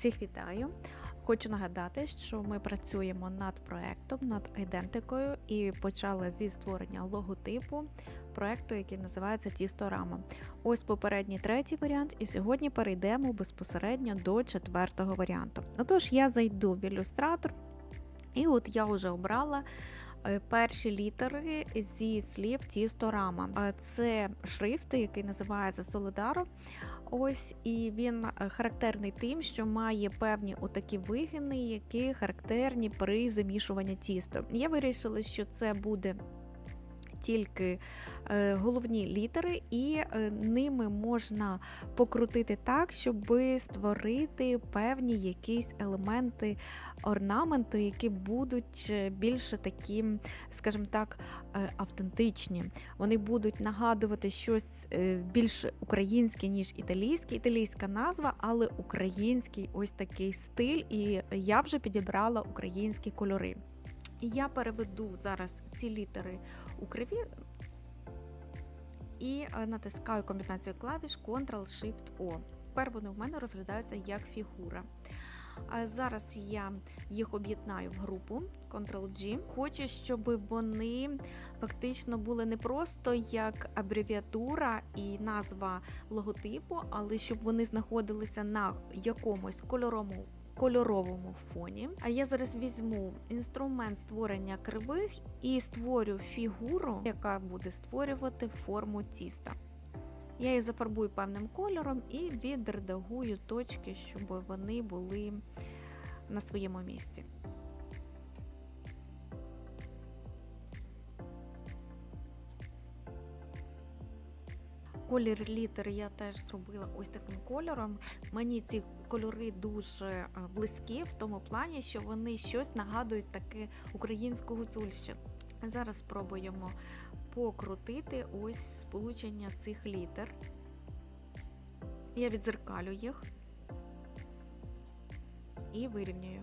Всіх вітаю! Хочу нагадати, що ми працюємо над проектом, над ідентикою і почали зі створення логотипу проекту, який називається Тісторама. Ось попередній третій варіант, і сьогодні перейдемо безпосередньо до четвертого варіанту. Отож, я зайду в ілюстратор, і от я вже обрала. е, Перші літери зі слів тісторама. Е, Це шрифт, який називається Солидаро. Ось і він е, характерний тим, що має певні отакі вигини, які характерні при замішуванні тіста. Я вирішила, що це буде. Тільки е, головні літери, і е, ними можна покрутити так, щоб створити певні якісь елементи орнаменту, які будуть е, більше такі, скажімо так, автентичні. Вони будуть нагадувати щось більш українське, ніж італійське. Італійська назва, але український ось такий стиль, і я вже підібрала українські кольори. Я переведу зараз ці літери у криві і е, натискаю комбінацію клавіш Ctrl-Shift-O. Тепер вони в мене розглядаються як фігура. Зараз я їх об'єднаю в групу Ctrl-G. Хочу, щоб вони фактично були не просто як абревіатура і назва логотипу, але щоб вони знаходилися на якомусь кольоровому кольоровому фоні. А я зараз візьму інструмент створення кривих і створю фігуру, яка буде створювати форму тіста. Я її зафарбую певним кольором і відредагую точки, щоб вони були на своєму місці. Колір літер я теж зробила ось таким кольором. Мені ці кольори дуже е, близькі в тому плані, що вони щось нагадують таке українську гуцульщину. Зараз спробуємо покрутити ось сполучення цих літер. Я відзеркалю їх і вирівнюю.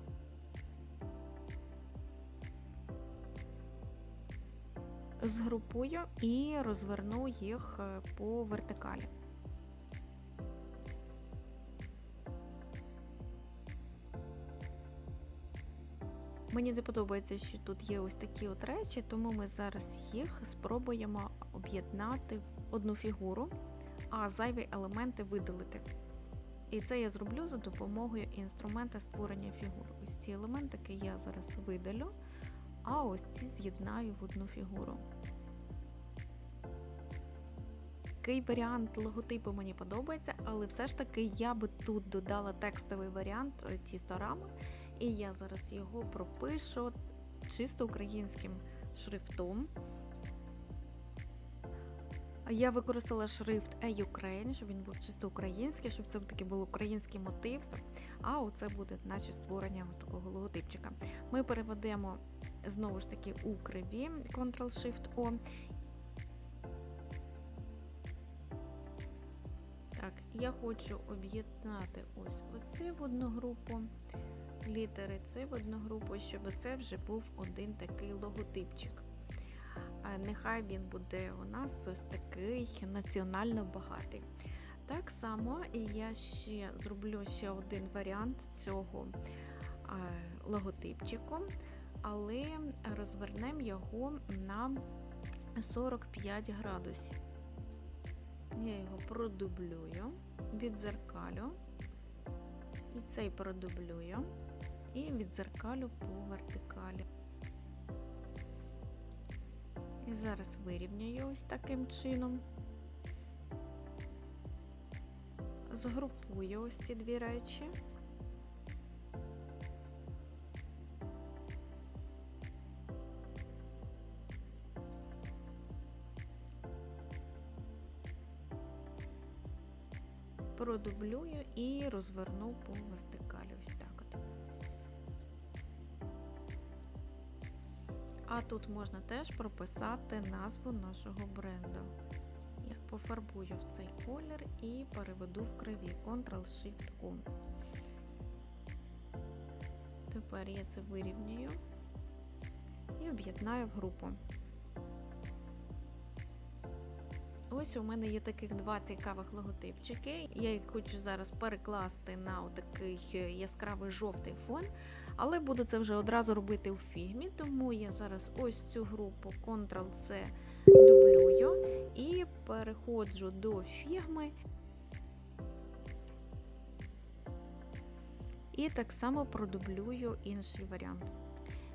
Згрупую і розверну їх е, по вертикалі. Мені не подобається, що тут є ось такі от речі, тому ми зараз їх спробуємо об'єднати в одну фігуру, а зайві елементи видалити. І це я зроблю за допомогою інструмента створення фігур. Ось ці елементики я зараз видалю, а ось ці з'єднаю в одну фігуру. Такий варіант логотипу мені подобається, але все ж таки я би тут додала текстовий варіант е, тісторами, і я зараз його пропишу чисто українським шрифтом. Я використала шрифт E-Ukraine, щоб він був чисто український, щоб це таки був український мотив. А оце буде наче створення такого логотипчика. Ми переведемо знову ж таки у криві Ctrl-Shift-O. Так, я хочу об'єднати ось оце в одну групу літери, це в одну групу, щоб це вже був один такий логотипчик. Нехай він буде у нас ось такий національно багатий. Так само я ще зроблю ще один варіант цього логотипчику, але розвернемо його на 45 градусів. Я його продублюю, відзеркалю, і цей продублюю, і відзеркалю по вертикалі. І зараз вирівняю ось таким чином. Згрупую ось ці дві речі. Продублюю і розверну по вертикалі. А тут можна теж прописати назву нашого бренду. Я пофарбую в цей колір і переведу в криві Ctrl-Shift-O. Тепер я це вирівнюю і об'єднаю в групу. Ось у мене є таких два цікавих логотипчики. Я їх хочу зараз перекласти на такий яскравий жовтий фон, але буду це вже одразу робити у фігмі, тому я зараз ось цю групу Ctrl-C дублюю і переходжу до фігми. І так само продублюю інший варіант.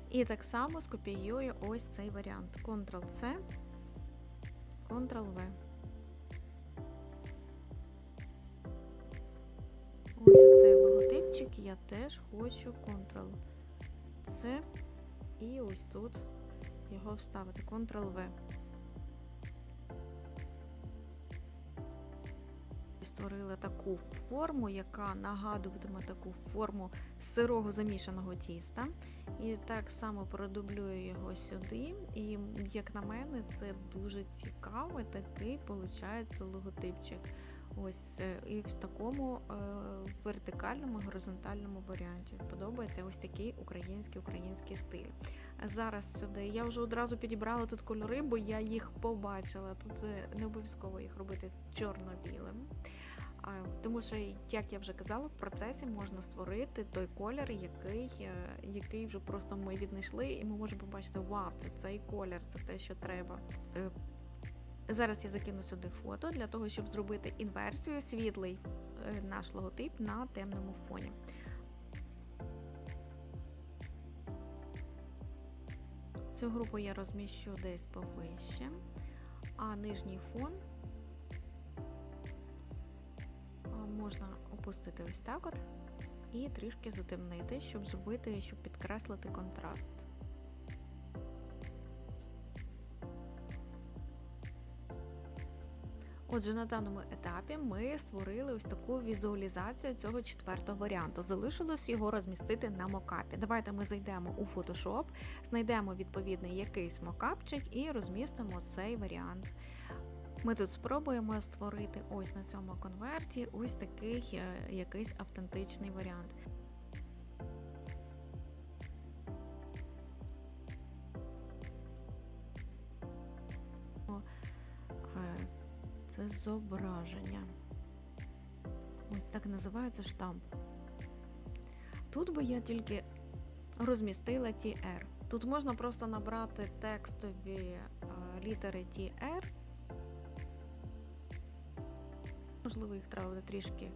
І так само скопіюю ось цей варіант. Ctrl-C, Ctrl-V. Логотипчик я теж хочу Ctrl-C і ось тут його вставити. Ctrl-V. Створили таку форму, яка нагадуватиме таку форму сирого замішаного тіста. І так само продублюю його сюди. І, як на мене, це дуже цікавий такий, виходить, логотипчик. Ось е, і в такому е, вертикальному горизонтальному варіанті. Подобається ось такий український український стиль. Зараз сюди я вже одразу підібрала тут кольори, бо я їх побачила. Тут е, не обов'язково їх робити чорно-білим. Тому що, як я вже казала, в процесі можна створити той колір, який який вже просто ми віднайшли, і ми можемо побачити, вау, це цей колір, це те, що треба. Зараз я закину сюди фото для того, щоб зробити інверсію світлий е, наш логотип на темному фоні. Цю групу я розміщу десь повище, а нижній фон можна опустити ось так от і трішки затемнити, щоб зробити, щоб підкреслити контраст. Отже, на даному етапі ми створили ось таку візуалізацію цього четвертого варіанту. Залишилось його розмістити на мокапі. Давайте ми зайдемо у Photoshop, знайдемо відповідний якийсь мокапчик і розмістимо цей варіант. Ми тут спробуємо створити ось на цьому конверті ось такий е, якийсь автентичний варіант. Це зображення. Ось так називається штамп. Тут би я тільки розмістила TR. Тут можна просто набрати текстові літери TR. Можливо, їх треба трішки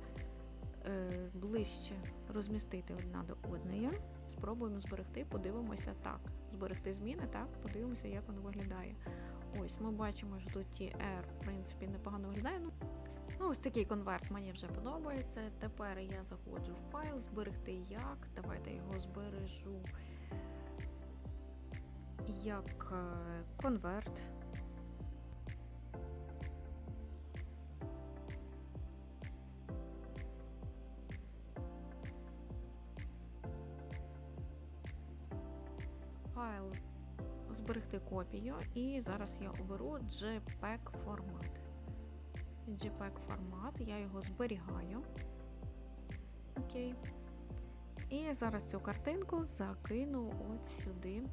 е, ближче розмістити одна до одної. Спробуємо зберегти, подивимося так. Зберегти зміни, так, подивимося, як воно виглядає. Ось ми бачимо, що тут TR, в принципі, непогано виглядає. Ну, ну, ось такий конверт мені вже подобається. Тепер я заходжу в файл, зберегти як. Давайте його збережу як е, конверт. Файл зберегти копію, і зараз я оберу JPEG формат. JPEG формат, я його зберігаю. Окей. І зараз цю картинку закину от сюди,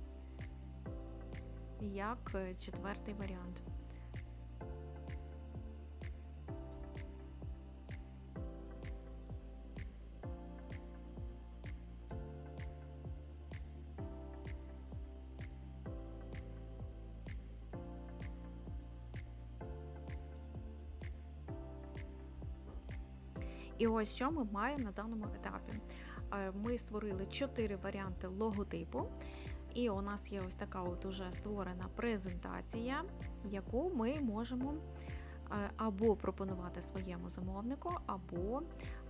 як е, четвертий варіант. І ось що ми маємо на даному етапі. Е, Ми створили чотири варіанти логотипу, і у нас є ось така от уже створена презентація, яку ми можемо е, або пропонувати своєму замовнику, або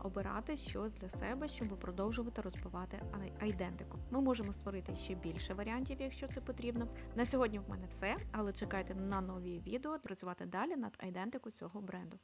обирати щось для себе, щоб продовжувати розбивати айдентику. Ми можемо створити ще більше варіантів, якщо це потрібно. На сьогодні в мене все, але чекайте на нові відео працювати далі над айдентику цього бренду.